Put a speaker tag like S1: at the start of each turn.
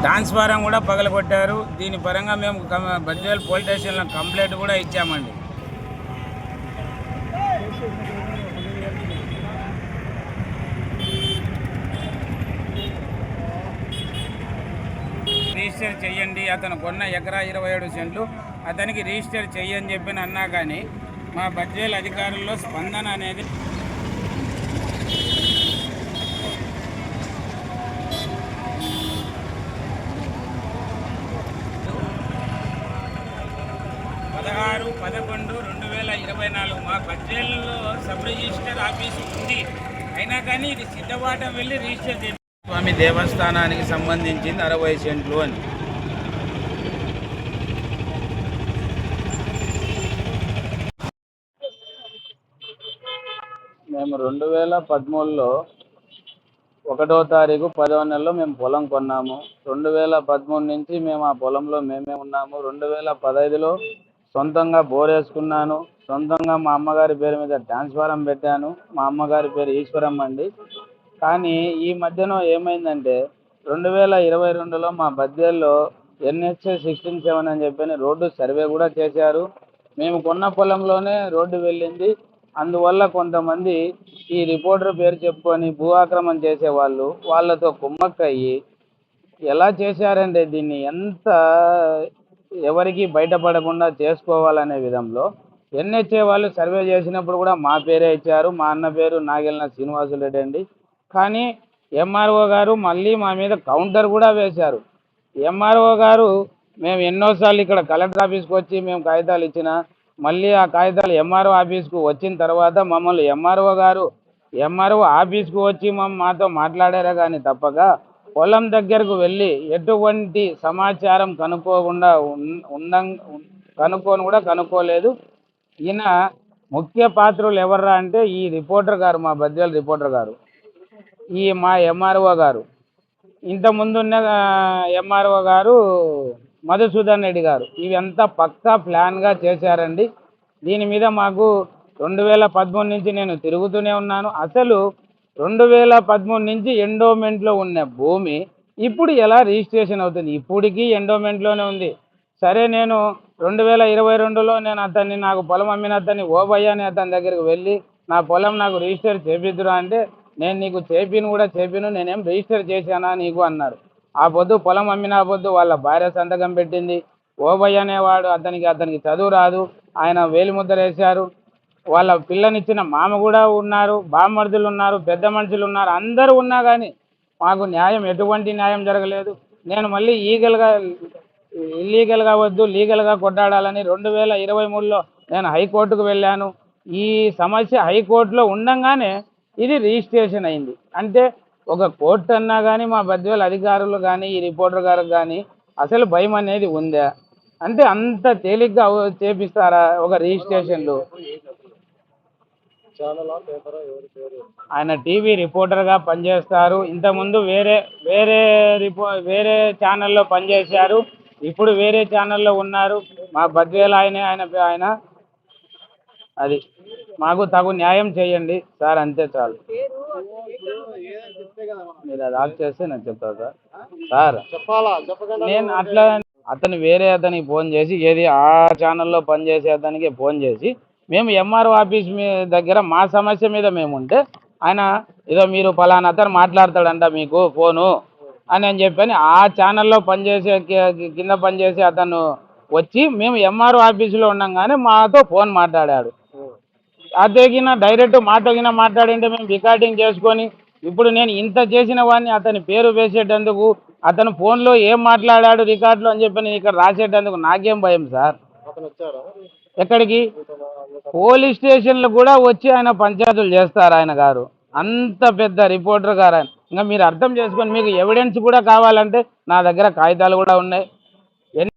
S1: Transformer కూడా పగలగొట్టారు. దీని పరంగా మేము కమ- బద్వేల్ పోలీస్ స్టేషన్లో కంప్లైంట్ కూడా ఇచ్చామండి. రిజిస్టర్ చెయ్యండి. అతను కొన్న ఎకరా ఇరవై ఏడు సెంట్లు. అతనికి రిజిస్టర్ చెయ్యని చెప్పి అన్నా కానీ మా బద్వేల్ అధికారుల్లో స్పందన అనేది ఆరు పదకొండు రెండు వేల ఇరవై నాలుగు మా బడ్జెట్లో సబ్ రిజిస్టర్ ఆఫీసు ఉంది. అయినా కానీ ఇది సిద్ధపాఠం వెళ్ళి రిజిస్టర్ చేసి స్వామి దేవస్థానానికి సంబంధించింది అరవై సెంట్లు అని. మేము రెండు వేల పదమూడులో ఒకటో తారీఖు పదో నెలలో మేము పొలం కొన్నాము. రెండు వేల పదమూడు నుంచి మేము ఆ పొలంలో మేమే ఉన్నాము. రెండు వేల పదహైదులో సొంతంగా బోర్ వేసుకున్నాను. సొంతంగా మా అమ్మగారి పేరు మీద ట్రాన్స్ఫారం పెట్టాను. మా అమ్మగారి పేరు ఈశ్వరమ్మ అండి. కానీ ఈ మధ్యన ఏమైందంటే రెండు వేల ఇరవై రెండులో మా బద్దెల్లో ఎన్హెచ్ఏ సిక్స్టీన్ సెవెన్ అని చెప్పని రోడ్డు సర్వే కూడా చేశారు. మేము కొన్న పొలంలోనే రోడ్డు వెళ్ళింది. అందువల్ల కొంతమంది ఈ రిపోర్టర్ పేరు చెప్పుకొని భూ ఆక్రమణ చేసేవాళ్ళు వాళ్ళతో కుమ్మక్కయ్యి ఎలా చేశారంటే దీన్ని ఎంత ఎవరికి బయటపడకుండా చేసుకోవాలనే విధంలో ఎన్హెచ్ఏ వాళ్ళు సర్వే చేసినప్పుడు కూడా మా పేరే ఇచ్చారు మా అన్న పేరు నాగెల్న శ్రీనివాసులు రెడ్డి అండి. కానీ ఎంఆర్ఓ గారు మళ్ళీ మా మీద కౌంటర్ కూడా వేశారు. ఎంఆర్ఓ గారు మేము ఎన్నోసార్లు ఇక్కడ కలెక్టర్ ఆఫీస్కి వచ్చి మేము కాగితాలు ఇచ్చిన మళ్ళీ ఆ కాగితాలు ఎంఆర్ఓ ఆఫీస్కు వచ్చిన తర్వాత మమ్మల్ని ఎంఆర్ఓ గారు ఎంఆర్ఓ ఆఫీస్కు వచ్చి మమ్మ మాతో మాట్లాడారే కానీ తప్పక పొలం దగ్గరకు వెళ్ళి ఎటువంటి సమాచారం కనుక్కోకుండా ఉన్- కనుక్కొని కూడా కనుక్కోలేదు. ఈయన ముఖ్య పాత్రలు ఎవర్రా అంటే ఈ రిపోర్టర్ గారు మా బద్వేల్ రిపోర్టర్ గారు ఈ మా ఎంఆర్ఓ గారు. ఇంతకుముందున్న ఎంఆర్ఓ గారు మధుసూదన్ రెడ్డి గారు. ఇవంతా పక్కా ప్లాన్గా చేశారండి. దీని మీద మాకు రెండు వేల పదమూడు నుంచి నేను తిరుగుతూనే ఉన్నాను. అసలు రెండు వేల పదమూడు నుంచి ఎండోమెంట్లో ఉన్న భూమి ఇప్పుడు ఎలా రిజిస్ట్రేషన్ అవుతుంది? ఇప్పటికీ ఎండోమెంట్లోనే ఉంది. సరే నేను రెండు వేల ఇరవై రెండులో నేను అతన్ని నాకు పొలం అమ్మిన అతన్ని ఓబయ్య అని అతని దగ్గరికి వెళ్ళి నా పొలం నాకు రిజిస్టర్ చేపిద్దురా అంటే నేను నీకు చేపిను కూడా చేపిను నేనేం రిజిస్టర్ చేశానా నీకు అన్నారు. ఆ పొద్దు పొలం అమ్మిన ఆ పొద్దు వాళ్ళ భార్య సంతకం పెట్టింది. ఓబయ్య అనేవాడు అతనికి అతనికి చదువు రాదు. ఆయన వేలిముద్ర వేశారు. వాళ్ళ పిల్లనిచ్చిన మామ కూడా ఉన్నారు బామ్మర్దులు ఉన్నారు పెద్ద మనుషులు ఉన్నారు అందరూ ఉన్నా కానీ మాకు న్యాయం ఎటువంటి న్యాయం జరగలేదు. నేను మళ్ళీ ఈగల్గా ఇల్లీగల్గా వద్దు లీగల్గా కొట్టాడాలని రెండు వేల ఇరవై మూడులో నేను హైకోర్టుకు వెళ్ళాను. ఈ సమస్య హైకోర్టులో ఉండగానే ఇది రిజిస్ట్రేషన్ అయింది. అంటే ఒక కోర్టు అన్నా కానీ మా బద్వేల అధికారులు కానీ ఈ రిపోర్టర్ గారు కానీ అసలు భయం అనేది ఉందా? అంటే అంత తేలిగ్గా చేపిస్తారా ఒక రిజిస్ట్రేషన్లు? ఆయన టీవీ రిపోర్టర్గా పనిచేస్తారు. ఇంతకుముందు వేరే వేరే రిపో వేరే ఛానల్లో పనిచేశారు. ఇప్పుడు వేరే ఛానల్లో ఉన్నారు. మా బద్వేల ఆయనే ఆయన ఆయన. అది. మాకు తగు న్యాయం చేయండి. సార్ అంతే చాలు. మీరు అది ఆఫ్ చేస్తే నేను చెప్తాను సార్. సార్ నేను అట్లా అతను వేరే అతనికి ఫోన్ చేసి ఏది ఆ ఛానల్లో పనిచేసే అతనికి ఫోన్ చేసి మేము ఎంఆర్ఓ ఆఫీస్ మీ దగ్గర మా సమస్య మీద మేము ఉంటే ఆయన ఏదో మీరు ఫలానా అతను మాట్లాడతాడంట మీకు ఫోను అని అని చెప్పని ఆ ఛానల్లో పనిచేసే కింద పనిచేసే అతను వచ్చి మేము ఎంఆర్ఓ ఆఫీసులో ఉండగానే మాతో ఫోన్ మాట్లాడాడు. అతగిన డైరెక్ట్ మాటగిన మాట్లాడింటే మేము రికార్డింగ్ చేసుకొని ఇప్పుడు నేను ఇంత చేసిన వాడిని అతని పేరు వేసేటందుకు అతను ఫోన్లో ఏం మాట్లాడాడు రికార్డులో అని చెప్పి నేను ఇక్కడ రాసేటందుకు నాకేం భయం సార్. ఎక్కడికి? పోలీస్ స్టేషన్లు కూడా వచ్చి ఆయన పంచాయతీలు చేస్తారు ఆయన గారు. అంత పెద్ద రిపోర్టర్ గారు ఆయన. ఇంకా మీరు అర్థం చేసుకొని మీకు ఎవిడెన్స్ కూడా కావాలంటే నా దగ్గర కాగితాలు కూడా ఉన్నాయి.